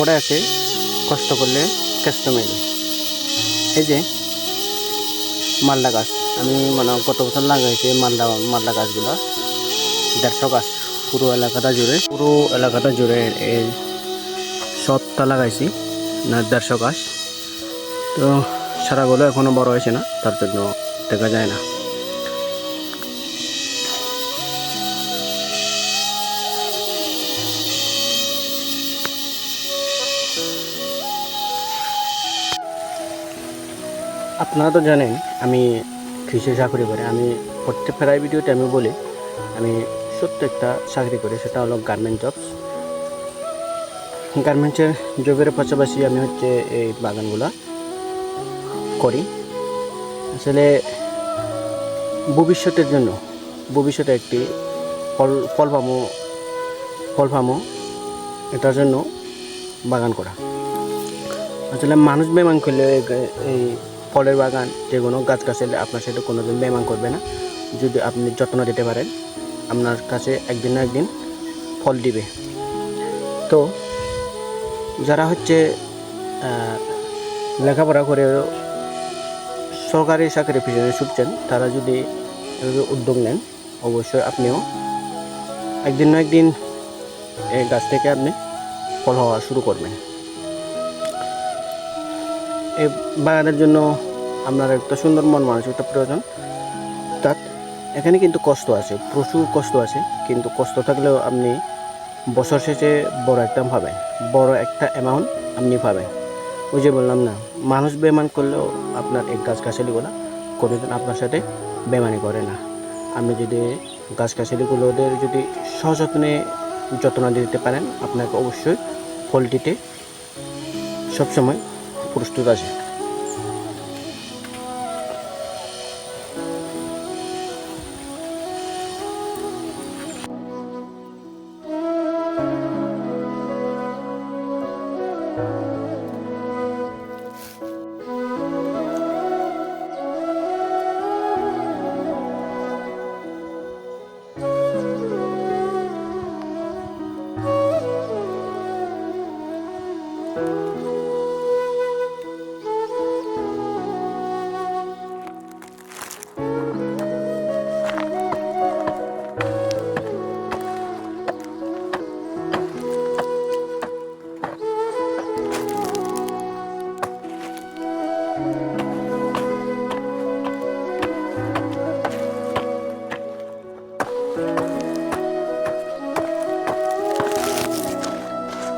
করে আছে কষ্ট করলে কেষ্ট মেলে এই যে মালদা গাছ, আমি মানে গত বছর লাগাইছি মালদা মালদা গাছগুলো। দেড়শো গাছ পুরো এলাকাটা জুড়ে, পুরো এলাকাটা জুড়ে এই সবটা লাগাইছি, না দেড়শো গাছ। তো সারাগুলো এখনও বড় হয়েছে না, তার জন্য দেখা যায় না। আপনারা তো জানেন, আমি কৃষি চাকরি করে, আমি প্রত্যেক প্রায় ভিডিওতে আমি বলি, আমি সত্য একটা চাকরি করি, সেটা হলো গার্মেন্ট জবস গার্মেন্টসের জবের পাশাপাশি আমি হচ্ছে এই বাগানগুলো করি। আসলে ভবিষ্যতের জন্য, ভবিষ্যতে একটি ফল ফল পামো ফল পামো এটার জন্য বাগান করা। আসলে মানুষ বেমান করলে এই ফলের বাগান, যে কোনো গাছ গাছালি আপনার সাথে কোনোদিন বেমান করবে না। যদি আপনি যত্ন দিতে পারেন, আপনার কাছে একদিন না একদিন ফল দিবে। তো, যারা হচ্ছে লেখাপড়া করে সরকারি চাকরির পিছনে ছুটছেন, তারা যদি উদ্যোগ নেন, অবশ্যই আপনিও একদিন না একদিন এই গাছ থেকে আপনি ফল হওয়া শুরু করবেন। এই বাগানের জন্য আপনার একটা সুন্দর মন মানসিকতা প্রয়োজন। তার এখানে কিন্তু কষ্ট আছে, প্রচুর কষ্ট আছে, কিন্তু কষ্ট থাকলেও আপনি বছর শেষে বড় একটা পাবেন বড় একটা অ্যামাউন্ট আপনি পাবেন ওই যে বললাম না, মানুষ বেমান করলেও আপনার এই গাছগাছালিগুলো কোনোদিন আপনার সাথে বেমানি করে না। আপনি যদি গাছগাছালিগুলোদের যদি সযত্নে যত্ন দিতে পারেন, আপনাকে অবশ্যই ফলটিতে সবসময় প্রস্তুত আছে